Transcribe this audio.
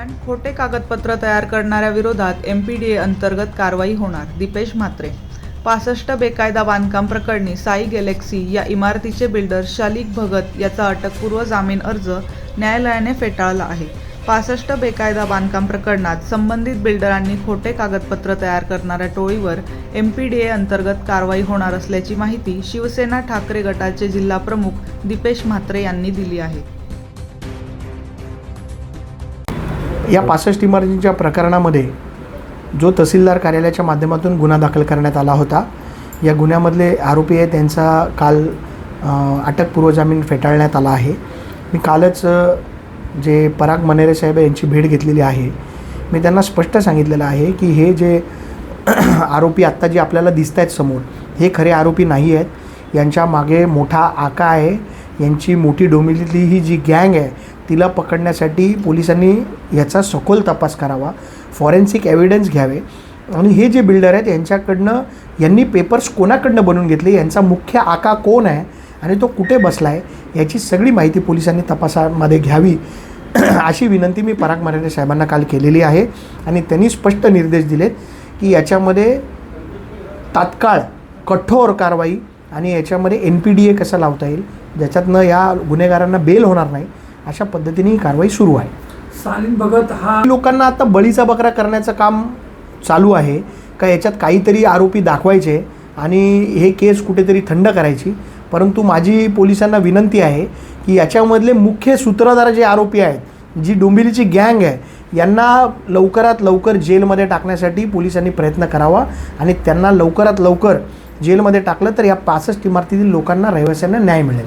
आणि खोटे कागदपत्र तयार करणाऱ्या विरोधात एम पी डी ए अंतर्गत कारवाई होणार. दीपेश म्हात्रे. पासष्ट बेकायदा बांधकाम प्रकरणी साई गॅलेक्सी या इमारतीचे बिल्डर शालिक भगत याचा अटकपूर्व जामीन अर्ज न्यायालयाने फेटाळला आहे. पासष्ट बेकायदा बांधकाम प्रकरणात संबंधित बिल्डरांनी खोटे कागदपत्र तयार करणाऱ्या टोळीवर एम पी डी ए अंतर्गत कारवाई होणार असल्याची माहिती शिवसेना ठाकरे गटाचे जिल्हा प्रमुख दीपेश म्हात्रे यांनी दिली आहे. या पासष्ट इमारतींच्या प्रकरणामध्ये जो तहसीलदार कार्यालयाच्या माध्यमातून गुन्हा दाखल करण्यात आला होता या गुन्ह्यामधले आरोपी आहे त्यांचा काल अटकपूर्व जामीन फेटाळण्यात आला आहे. मी कालच जे पराग मनेरे साहेब यांची भेट घेतलेली आहे. मी त्यांना स्पष्ट सांगितलेलं आहे की हे जे आरोपी आत्ता जे आपल्याला दिसत आहेत समोर हे खरे आरोपी नाही आहेत. यांच्या मागे मोठा आका आहे. यांची मोठी डोमिलीतली ही जी गँग आहे तिला पकडण्यासाठी पोलिसांनी याचा सखोल तपास करावा फॉरेन्सिक एव्हिडन्स घ्यावे. आणि हे जे बिल्डर आहेत यांच्याकडनं यांनी पेपर्स कोणाकडनं बनवून घेतले? यांचा मुख्य आका कोण आहे? आणि तो कुठे बसला आहे याची सगळी माहिती पोलिसांनी तपासामध्ये घ्यावी. अशी विनंती मी पराग मराठे साहेबांना काल केलेली आहे. आणि त्यांनी स्पष्ट निर्देश दिलेत की याच्यामध्ये तात्काळ कठोर कारवाई आणि याच्यामध्ये एन पी डी ए कसं लावता येईल ज्याच्यातनं या गुन्हेगारांना बेल होणार नाही. अशा पद्धतीने ही कारवाई सुरू आहे. सालिन भगत हा लोकांना आता बळीचा बकरा करण्याचं काम चालू आहे. का याच्यात काहीतरी आरोपी दाखवायचे आणि हे केस कुठेतरी थंड करायची. परंतु माझी पोलिसांना विनंती आहे की याच्यामधले मुख्य सूत्रधार जे आरोपी आहेत जी डोंबिवलीची गँग आहे यांना लवकरात लवकर जेलमध्ये टाकण्यासाठी पोलिसांनी प्रयत्न करावा आणि त्यांना लवकरात लवकर जेलमध्ये टाकलं तर या पासष्ट इमारतीतील लोकांना रहिवाशांना न्याय मिळेल.